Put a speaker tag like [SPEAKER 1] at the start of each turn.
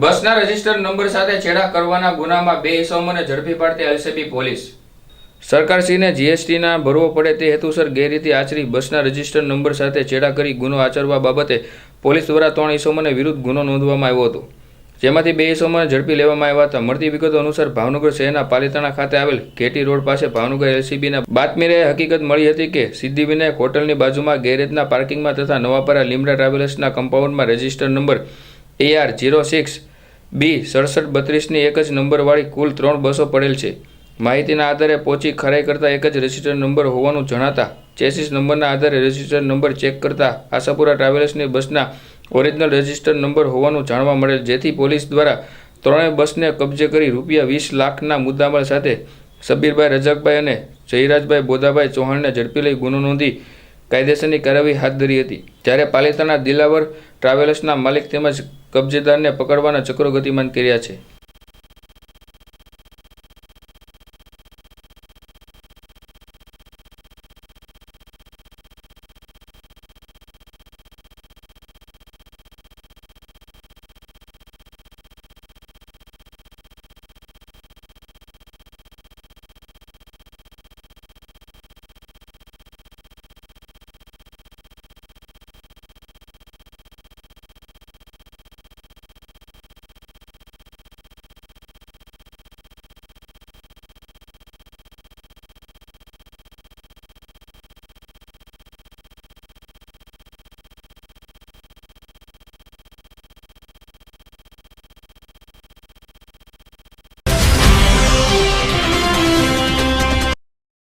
[SPEAKER 1] બસના register number સાથે છેડા કરવાના ગુનામાં બે ઇસમોને ઝડપી પાડતી એલસીબી પોલીસ. સરકારશ્રીને જીએસટીના ભરવો પડે તે હેતુસર ગેરરીતિ આચરી બસના રજિસ્ટર નંબર સાથે છેડા કરી ગુનો આચરવા બાબતે પોલીસ દ્વારા ત્રણ ઇસમોને વિરુદ્ધ ગુનો નોંધવામાં આવ્યો હતો. જેમાંથી બે ઇસમોને ઝડપી લેવામાં આવ્યા હતા. મળતી વિગતો અનુસાર ભાવનગર શહેરના પાલિતાણા ખાતે આવેલ કેટી રોડ પાસે ભાવનગર એલસીબીના બાતમીરે હકીકત મળી હતી કે સિદ્ધિવિનાયક હોટલની બાજુમાં ગેરેજના પાર્કિંગમાં તથા નવાપરા લીમડા ટ્રાવેલર્સના કમ્પાઉન્ડમાં register number AR zero six B, સડસઠ બત્રીસની એક જ નંબરવાળી કુલ ત્રણ બસો પડેલ છે. માહિતીના આધારે પહોંચી ખરાઈ કરતાં એક જ રજિસ્ટર્ડ નંબર હોવાનું જણાતા ચેસીસ નંબરના આધારે રજિસ્ટર્ડ નંબર ચેક કરતાં આશાપુરા ટ્રાવેલ્સની બસના ઓરિજિનલ રજિસ્ટર્ડ નંબર હોવાનું જાણવા મળેલ. જેથી પોલીસ દ્વારા ત્રણેય બસને કબજે કરી રૂપિયા વીસ લાખના મુદ્દામાલ સાથે સબીરભાઈ રજાકભાઈ અને જયરાજભાઈ બોદાભાઈ ચૌહાણને ઝડપી લઈ ગુનો નોંધી કાયદેસરની કાર્યવાહી હાથ ધરી હતી. જ્યારે પાલિતાના દિલાવર ટ્રાવેલ્સના માલિક તેમજ કબજેદારને પકડવાના ચક્રો ગતિમાન કર્યા છે.